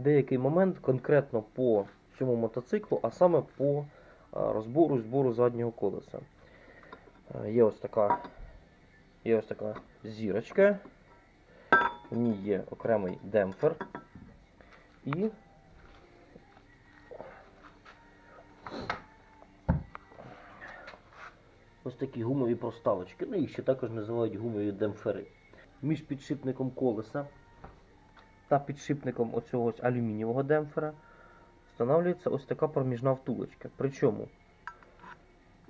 деякий момент конкретно по цьому мотоциклу, а саме по розбору і збору заднього колеса. Е, Є ось така, є ось така зірочка. В ній є окремий демпфер. І ось такі гумові проставочки. Ну, їх ще також називають гумові демпфери. Між підшипником колеса та підшипником оцього ось алюмінієвого демпфера встановлюється ось така проміжна втулочка. Причому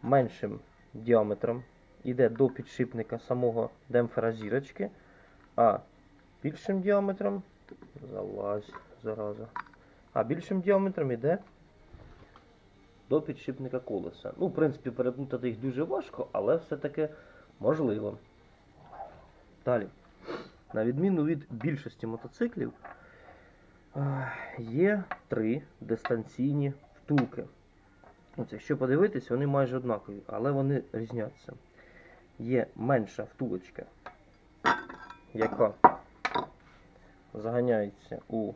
меншим діаметром йде до підшипника самого демпфера зірочки, а більшим діаметром залазь зараза. А більшим діаметром йде до підшипника колеса. Ну, в принципі, переплутати їх дуже важко, але все-таки можливо. Далі. На відміну від більшості мотоциклів, є три дистанційні втулки. От, якщо подивитись, вони майже однакові, але вони різняться. Є менша втулочка, яка заганяється у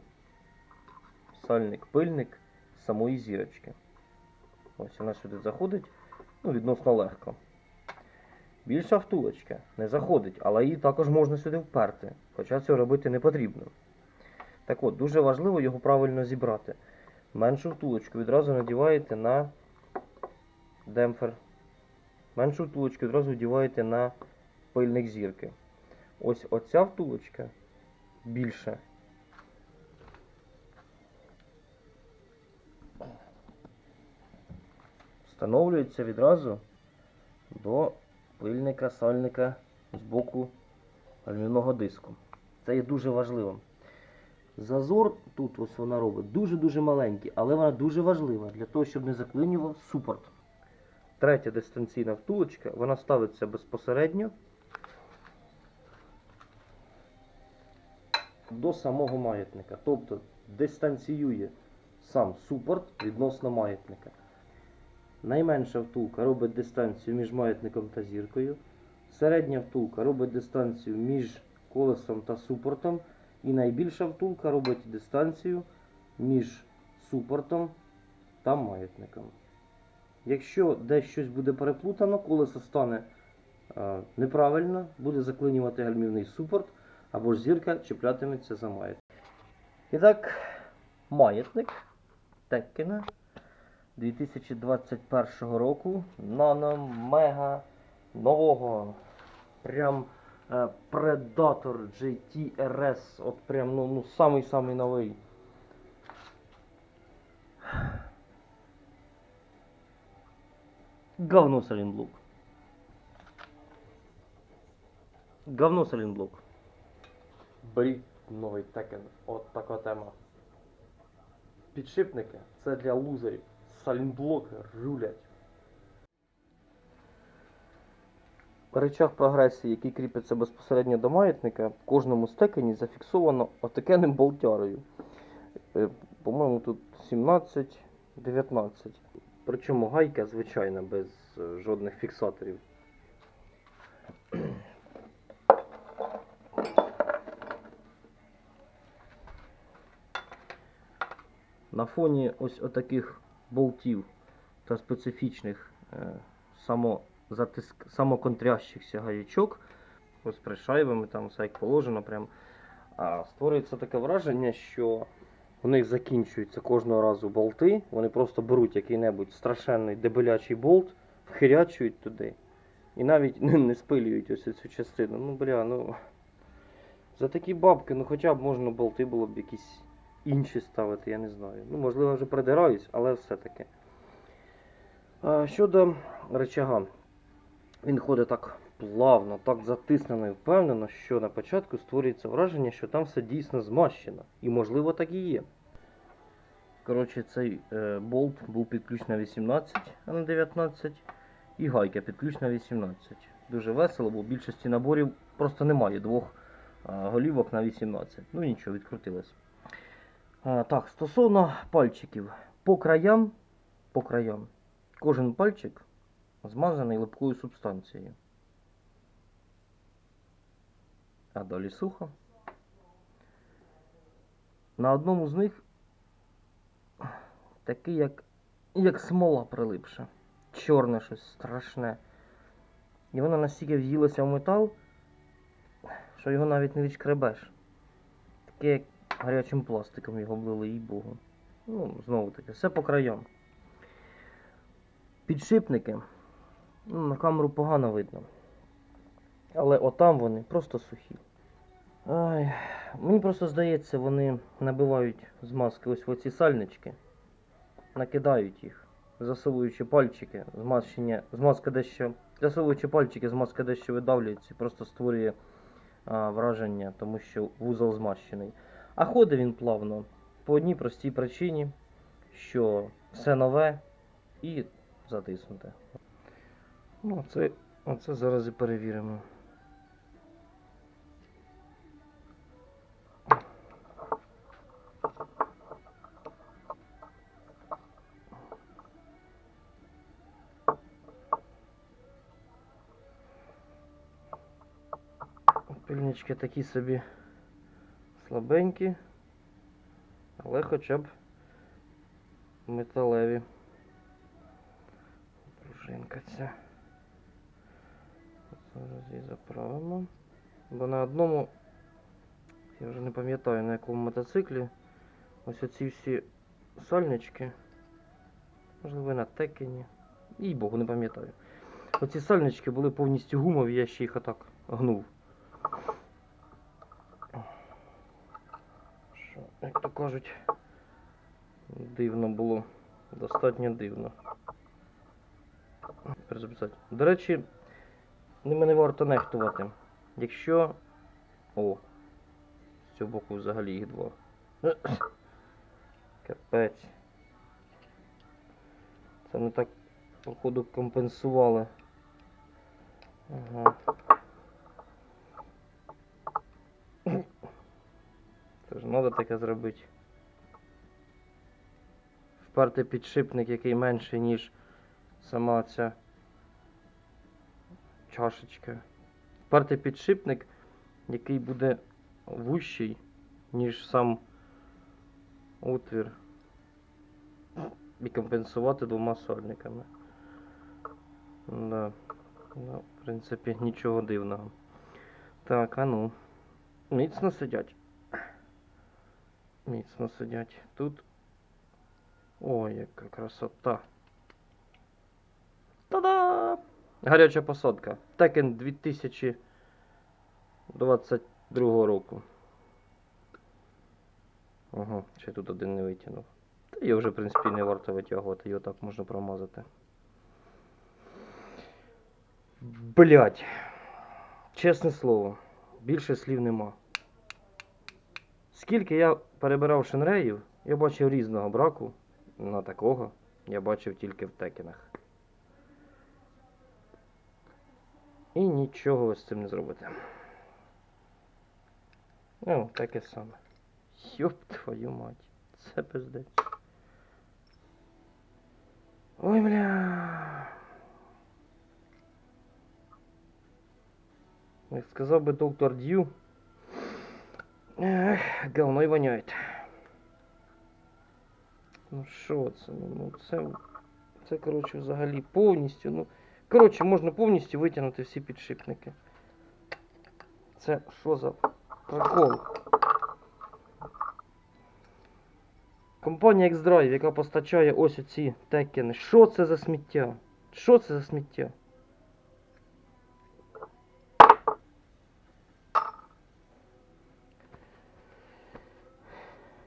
сальник-пильник самої зірочки. Ось вона сюди заходить, ну, відносно легко. Більша втулочка не заходить, але її також можна сюди вперти, хоча цього робити не потрібно. Так от, дуже важливо його правильно зібрати. Меншу втулочку відразу надіваєте на демпфер. Меншу втулочку відразу вдіваєте на пильник зірки. Ось оця втулочка більша. Встановлюється відразу до пильника, сальника з боку альмівного диску. Це є дуже важливо. Зазор тут ось вона робить дуже-дуже маленький, але вона дуже важлива для того, щоб не заклинював супорт. Третя дистанційна втулочка, вона ставиться безпосередньо до самого маятника. Тобто дистанціює сам супорт відносно маятника. Найменша втулка робить дистанцію між маятником та зіркою. Середня втулка робить дистанцію між колесом та супортом. І найбільша втулка робить дистанцію між супортом та маятником. Якщо десь щось буде переплутано, колесо стане е, неправильно, буде заклинювати гальмівний супорт, або ж зірка чіплятиметься за маятник. І так, маятник Теккена 2021 року нано мега нового. Прям е, Predator GT RS. От прям ну, ну самий-самий новий. Говно салінблок. Говно салінблок. Беріть новий текен. От така тема. Підшипники це для лузерів. Салінблоки рулять. Речах прогресії, який кріпиться безпосередньо до маятника, в кожному стекені зафіксовано отакенним болтярою. Е, По-моєму, тут 17-19. Причому гайка звичайна, без е, жодних фіксаторів. На фоні ось отаких болтів та специфічних е, самозатиск... самоконтрящихся гаячок, ось при шайбами, там все як положено, прям, а, створюється таке враження, що у них закінчуються кожного разу болти, вони просто беруть який-небудь страшенний дебелячий болт, вхирячують туди і навіть не, не спилюють ось цю частину. Ну, бля, ну. За такі бабки, ну хоча б можна болти було б якісь інші ставити, я не знаю. Ну, можливо, вже придираюсь, але все-таки. Щодо рычага, він ходить так плавно, так затиснено і впевнено, що на початку створюється враження, що там все дійсно змащено. І можливо так і є. Коротше, цей е, болт був під на 18, а не 19. І гайка під на 18. Дуже весело, бо в більшості наборів просто немає двох голівок на 18. Ну нічого, відкрутилось. Так, стосовно пальчиків. По краям, по краям, кожен пальчик змазаний липкою субстанцією. А далі сухо. На одному з них такий, як, як смола прилипша. Чорне щось страшне. І воно настільки в'їлося в метал, що його навіть не відшкребеш. Таке як гарячим пластиком його облили, їй Богу. Ну, знову таки, все по краям. Підшипники. Ну, на камеру погано видно. Але отам вони просто сухі. Ай, мені просто здається, вони набивають змазки ось в оці сальнички, накидають їх, засовуючи пальчики, змащення, змазка дещо, засовуючи пальчики, змазка дещо видавлюється, і просто створює а, враження, тому що вузол змащений. А ходить він плавно по одній простій причині, що все нове і затиснуте. Ну, це, оце зараз і перевіримо. Пильнички такі собі слабенькі, але хоча б металеві. Пружинка ця. Зараз її заправимо. Бо на одному, я вже не пам'ятаю на якому мотоциклі, ось оці всі сальнички, можливо на текені, їй богу, не пам'ятаю. Оці сальнички були повністю гумові, я ще їх отак гнув. Що, як то кажуть, дивно було. Достатньо дивно. До речі, ними не варто нехтувати. Якщо. О, з цього боку взагалі їх два. Капець. Це не так, походу, компенсували. Ага. Це ж треба таке зробити. Вперти підшипник, який менший, ніж сама ця чашечка. Вперти підшипник, який буде вущий, ніж сам отвір. І компенсувати двома сольниками. Да. Ну, в принципі, нічого дивного. Так, а ну. Міцно сидять. Міцно сидять. Тут. Ой, яка красота. Та-да! Гаряча посадка. Текен 2022 року. Ага, ще тут один не витягнув. Та його вже, в принципі, не варто витягувати, його так можна промазати. Блять. Чесне слово, більше слів нема. Скільки я перебирав шинреїв, я бачив різного браку. На такого я бачив тільки в текенах. І нічого ви з цим не зробите. Ну, таке саме. Йоп твою мать. Це пиздець. Ой, бля. Як сказав би доктор Дью. Ех, говно й воняє. Ну що це? Ну, ну це. Це, коротше, взагалі повністю. Ну, коротше, можна повністю витягнути всі підшипники. Це що за прикол? Компанія X-Drive, яка постачає ось оці текени. Що це за сміття? Що це за сміття?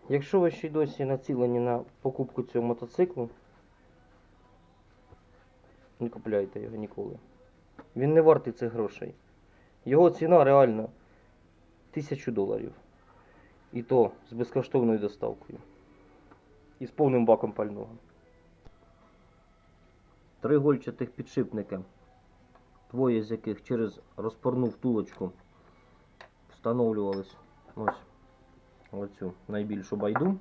Якщо ви ще й досі націлені на покупку цього мотоциклу, не купляйте його ніколи. Він не вартий цих грошей. Його ціна реально 1000 доларів. І то з безкоштовною доставкою. І з повним баком пального. Три гольчатих підшипники, двоє з яких через розпорну втулочку встановлювались ось оцю найбільшу байду,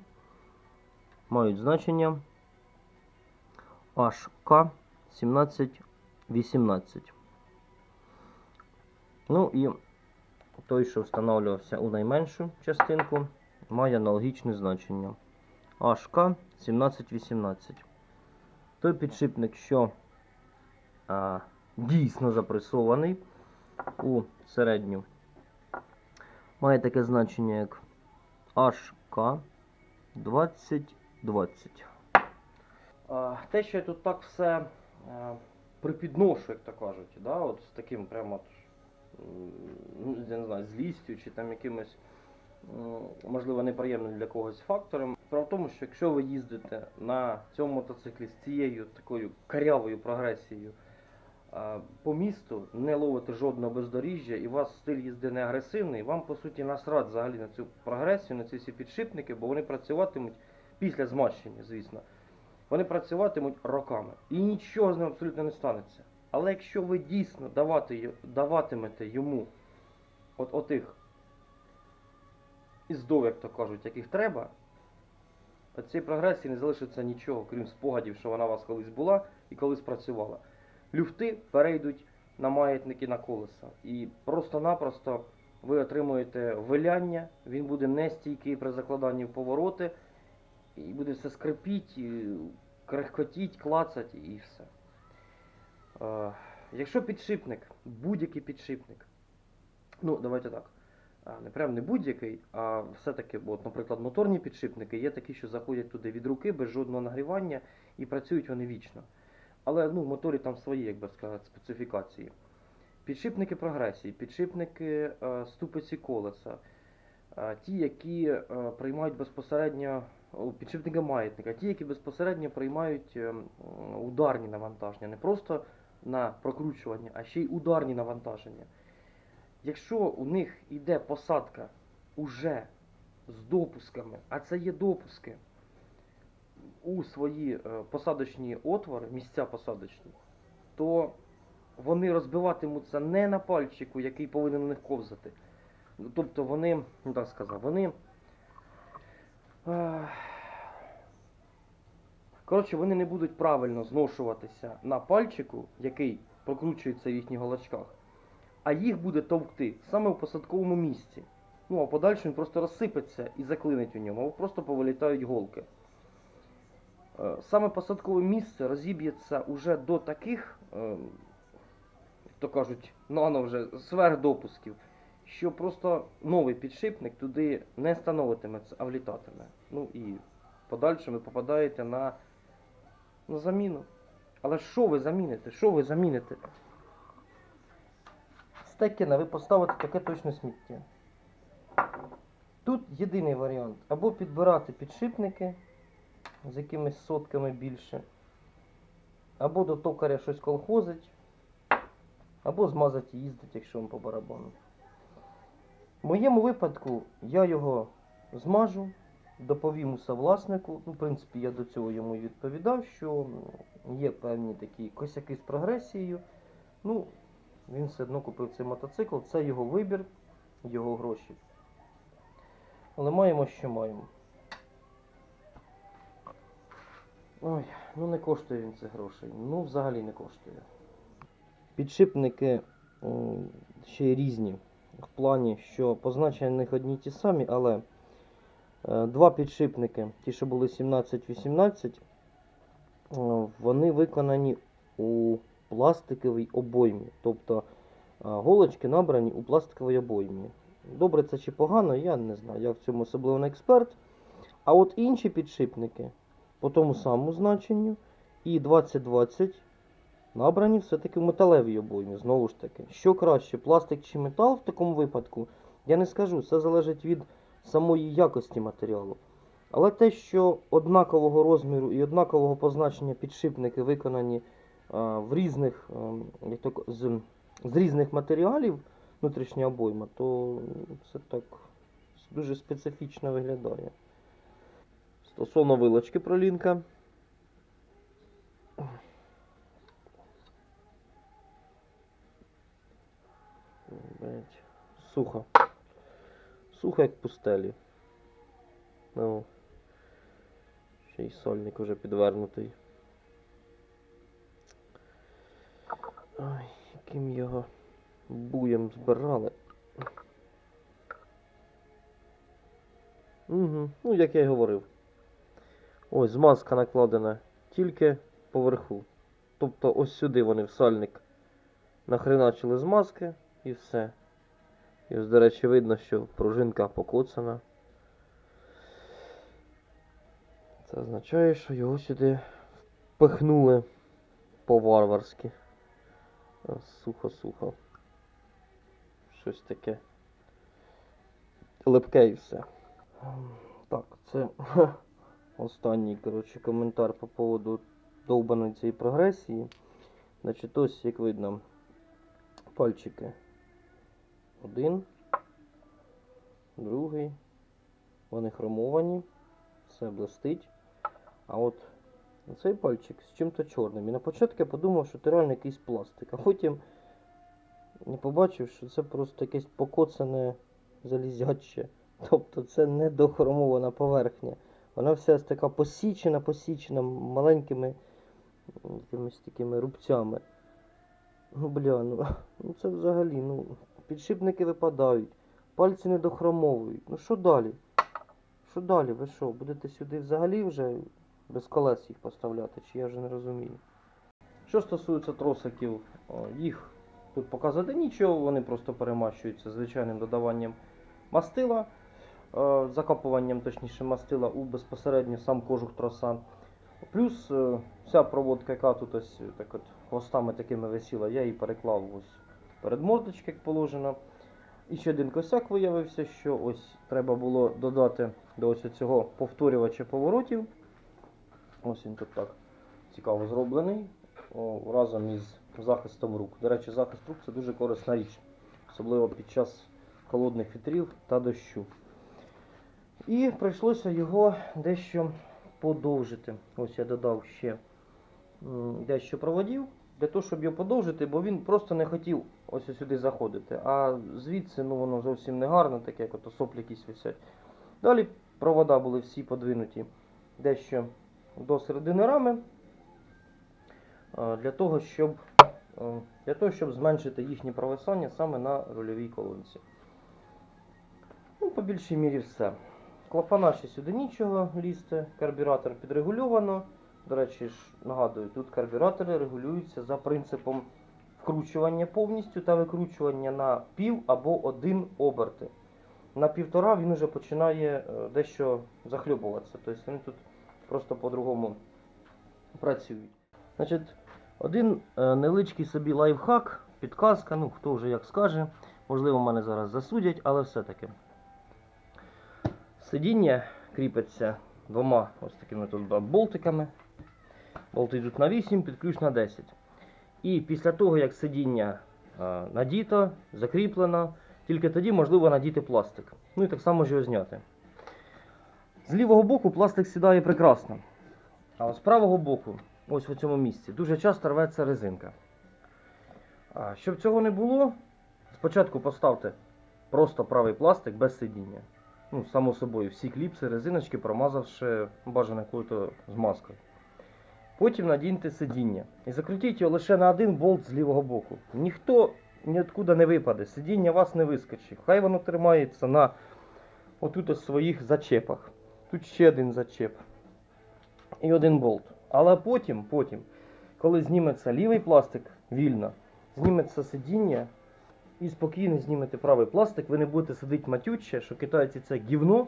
мають значення HK 1718. Ну і той, що встановлювався у найменшу частинку, має аналогічне значення HK 1718. Той підшипник, що а, дійсно запресований у середню, має таке значення як HK 2020. Те, що я тут так все а, припідношу, як то кажуть, да, от з таким прямо, ну, я не знаю, злістю чи там якимось, можливо, неприємним для когось фактором. Справа в тому, що якщо ви їздите на цьому мотоциклі з цією такою карявою прогресією по місту, не ловите жодного бездоріжжя, і у вас стиль їзди не агресивний, вам по суті насрать взагалі на цю прогресію, на ці всі підшипники, бо вони працюватимуть після змащення, звісно. Вони працюватимуть роками. І нічого з ним абсолютно не станеться. Але якщо ви дійсно давати, даватимете йому от отих іздов, як то кажуть, яких треба, від цієї прогресії не залишиться нічого, крім спогадів, що вона у вас колись була і колись працювала. Люфти перейдуть на маятники на колеса. І просто-напросто ви отримуєте виляння, він буде нестійкий при закладанні в повороти, і буде все скрипіть, крехкотіть, клацать і все. Е, якщо підшипник, будь-який підшипник, ну давайте так, не прям не будь-який, а все-таки, от, наприклад, моторні підшипники є такі, що заходять туди від руки без жодного нагрівання і працюють вони вічно. Але ну, моторі там свої, як би сказати, специфікації. Підшипники прогресії, підшипники е, ступиці колеса, е, ті, які е, приймають безпосередньо підшипники маятника, ті, які безпосередньо приймають е, ударні навантаження, не просто на прокручування, а ще й ударні навантаження. Якщо у них йде посадка уже з допусками, а це є допуски у свої е, посадочні отвори, місця посадочні, то вони розбиватимуться не на пальчику, який повинен на них ковзати. Ну, Тобто вони, ну так сказав, вони. е, Коротше, вони не будуть правильно зношуватися на пальчику, який прокручується в їхніх голочках, а їх буде товкти саме в посадковому місці. Ну, а в подальшому він просто розсипеться і заклинить у ньому, або просто повилітають голки. Е, Саме посадкове місце розіб'ється уже до таких, е, як то кажуть, нано вже сверхдопусків, що просто новий підшипник туди не становитиметься, а влітатиме. Ну і в подальшому ви попадаєте на, на заміну. Але що ви заміните? Що ви заміните? Стекіна ви поставите таке точно сміття. Тут єдиний варіант. Або підбирати підшипники з якимись сотками більше, або до токаря щось колхозить, або змазати і їздити, якщо вам по барабану. В моєму випадку я його змажу, доповім усе власнику. Ну, в принципі, я до цього йому відповідав, що є певні такі косяки з прогресією. Ну, він все одно купив цей мотоцикл, це його вибір, його гроші. Але маємо, що маємо. Ой, ну не коштує він цих грошей. Ну, взагалі не коштує. Підшипники ще й різні. В плані, що позначення на них одні ті самі, але е, два підшипники, ті, що були 17-18, е, вони виконані у пластиковій обоймі. Тобто е, голочки набрані у пластиковій обоймі. Добре це чи погано, я не знаю. Я в цьому особливо не експерт. А от інші підшипники по тому самому значенню і 2020 набрані все-таки в металевій обоймі. Знову ж таки, що краще, пластик чи метал в такому випадку, я не скажу, це залежить від самої якості матеріалу. Але те, що однакового розміру і однакового позначення підшипники виконані а, в різних, ем, як то, з, з різних матеріалів внутрішня обойма, то це так дуже специфічно виглядає. Стосовно вилочки пролінка. Сухо. Сухо, як пустелі. Ну. Ще й сольник уже підвернутий. Ой, яким його буєм збирали. Угу. Ну, як я й говорив. Ось змазка накладена тільки поверху. Тобто ось сюди вони в сальник нахреначили змазки і все. І ось, до речі, видно, що пружинка покоцана. Це означає, що його сюди впихнули по-варварськи. Сухо-сухо. Щось таке. Липке і все. Так, це останній, коротше, коментар по поводу довбаної цієї прогресії. Значить, ось, як видно, пальчики. Один, другий. Вони хромовані, все блистить. А от цей пальчик з чим-то чорним. І на початку я подумав, що це реально якийсь пластик. А потім не побачив, що це просто якесь покоцане залізяче. Тобто це не дохромована поверхня. Вона вся така посічена, посічена маленькими якимись такими рубцями. Ну, бля, ну, ну це взагалі, ну, підшипники випадають, пальці не дохромовують. Ну що далі? Що далі? Ви що, будете сюди взагалі вже без колес їх поставляти, чи я вже не розумію. Що стосується тросиків, їх тут показати нічого, вони просто перемащуються звичайним додаванням мастила, закапуванням точніше мастила у безпосередньо сам кожух троса. Плюс е, вся проводка, яка тут ось е, так от хвостами такими висіла, я її переклав ось перед мордочки, як положено. І ще один косяк виявився, що ось треба було додати до ось цього повторювача поворотів. Ось він тут так цікаво зроблений. О, разом із захистом рук. До речі, захист рук це дуже корисна річ, особливо під час холодних вітрів та дощу. І прийшлося його дещо подовжити. Ось я додав ще дещо проводів для того, щоб його подовжити, бо він просто не хотів ось сюди заходити. А звідси ну, воно зовсім не гарно, таке, як ото соплі якісь висять. Далі провода були всі подвинуті дещо до середини рами. е, Для того, щоб, е, для того, щоб зменшити їхнє провисання саме на рульовій колонці. Ну, по більшій мірі все. Клапана ще сюди нічого лізти, карбюратор підрегульовано. До речі, ж нагадую, тут карбюратори регулюються за принципом вкручування повністю та викручування на пів або один оберти. На півтора він вже починає е, дещо захлюбуватися. Тобто вони тут просто по-другому працюють. Значить, один е, невеличкий собі лайфхак, підказка, ну хто вже як скаже. Можливо, мене зараз засудять, але все-таки. Сидіння кріпиться двома ось такими тут болтиками. Болти йдуть на 8, під ключ на 10. І після того, як сидіння надіто, закріплено, тільки тоді можливо надіти пластик. Ну і так само ж його зняти. З лівого боку пластик сідає прекрасно. А з правого боку, ось в цьому місці, дуже часто рветься резинка. А щоб цього не було, спочатку поставте просто правий пластик без сидіння. Ну, само собою, всі кліпси, резиночки промазавши бажано якою-то змазкою. Потім надіньте сидіння і закрутіть його лише на один болт з лівого боку. Ніхто ніоткуди не випаде, сидіння вас не вискочить. Хай воно тримається на отут своїх зачепах. Тут ще один зачеп. І один болт. Але потім, потім, коли зніметься лівий пластик вільно, зніметься сидіння і спокійно знімете правий пластик, ви не будете сидіти матюче, що китайці це гівно,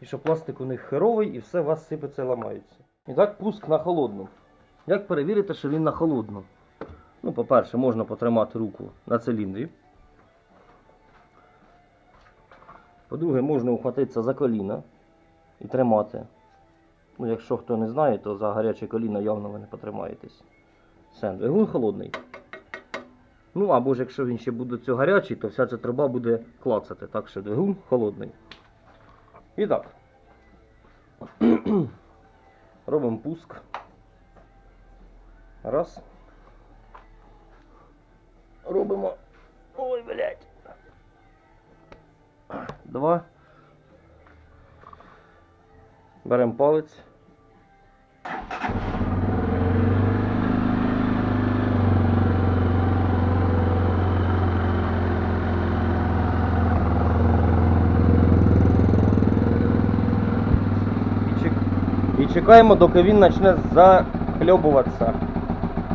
і що пластик у них херовий, і все у вас сипеться і ламається. І так пуск на холодну. Як перевірити, що він на холодну? Ну, по-перше, можна потримати руку на циліндрі. По-друге, можна ухватитися за коліна і тримати. Ну, якщо хто не знає, то за гаряче коліно явно ви не потримаєтесь. Все, двигун холодний. Ну, або ж якщо він ще буде цього гарячий, то вся ця труба буде клацати. Так що двигун холодний. І так. Робимо пуск. Раз. Робимо. Ой, блядь. Два. Беремо палець. І чик. І чекаємо, доки він почне захльобуватися.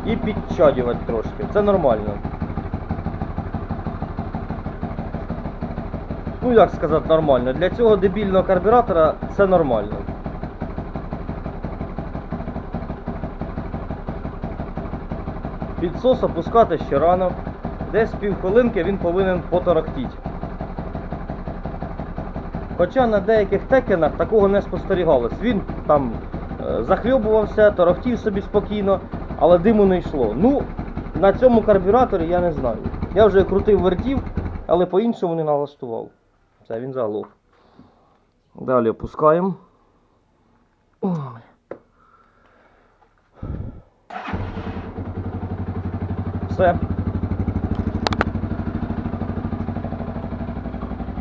І підчадювати трошки. Це нормально. Ну як сказати нормально. Для цього дебільного карбюратора це нормально. Підсос опускати ще рано. Десь півхвилинки він повинен поторохтіти. Хоча на деяких текенах такого не спостерігалось. Він там е, захльобувався, торохтів собі спокійно, але диму не йшло. Ну, на цьому карбюраторі я не знаю. Я вже крутив вертів, але по-іншому не налаштував. Все, він заглох. Далі опускаємо. Все.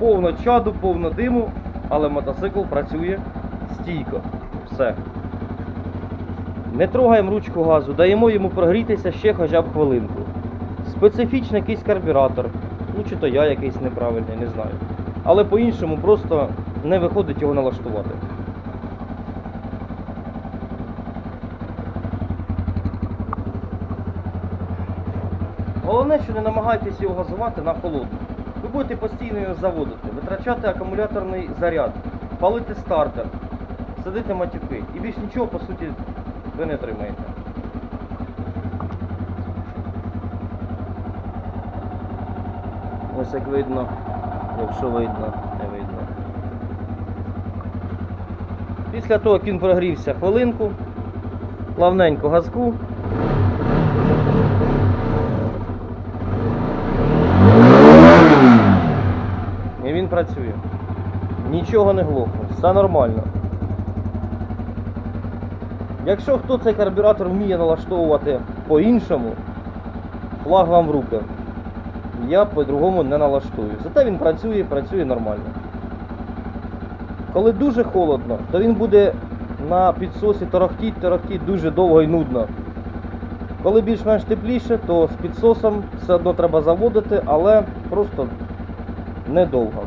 Повно чаду, повно диму, але мотоцикл працює стійко. Все. Не трогаємо ручку газу, даємо йому прогрітися ще хоча б хвилинку. Специфічний якийсь карбюратор. Ну чи то я якийсь неправильний, не знаю. Але по-іншому просто не виходить його налаштувати. Головне, що не намагайтесь його газувати на холодну. Ви будете постійно його заводити, витрачати акумуляторний заряд, палити стартер, садити матюки. І більш нічого, по суті, ви не отримаєте. Ось як видно, якщо видно, не видно. Після того, як він прогрівся хвилинку, плавненько газку. І він працює. Нічого не глохне, все нормально. Якщо хто цей карбюратор вміє налаштовувати по-іншому, флаг вам в руки. Я по-другому не налаштую. Зате він працює, працює нормально. Коли дуже холодно, то він буде на підсосі торохтіть, торохтіть дуже довго і нудно. Коли більш-менш тепліше, то з підсосом все одно треба заводити, але просто недовго.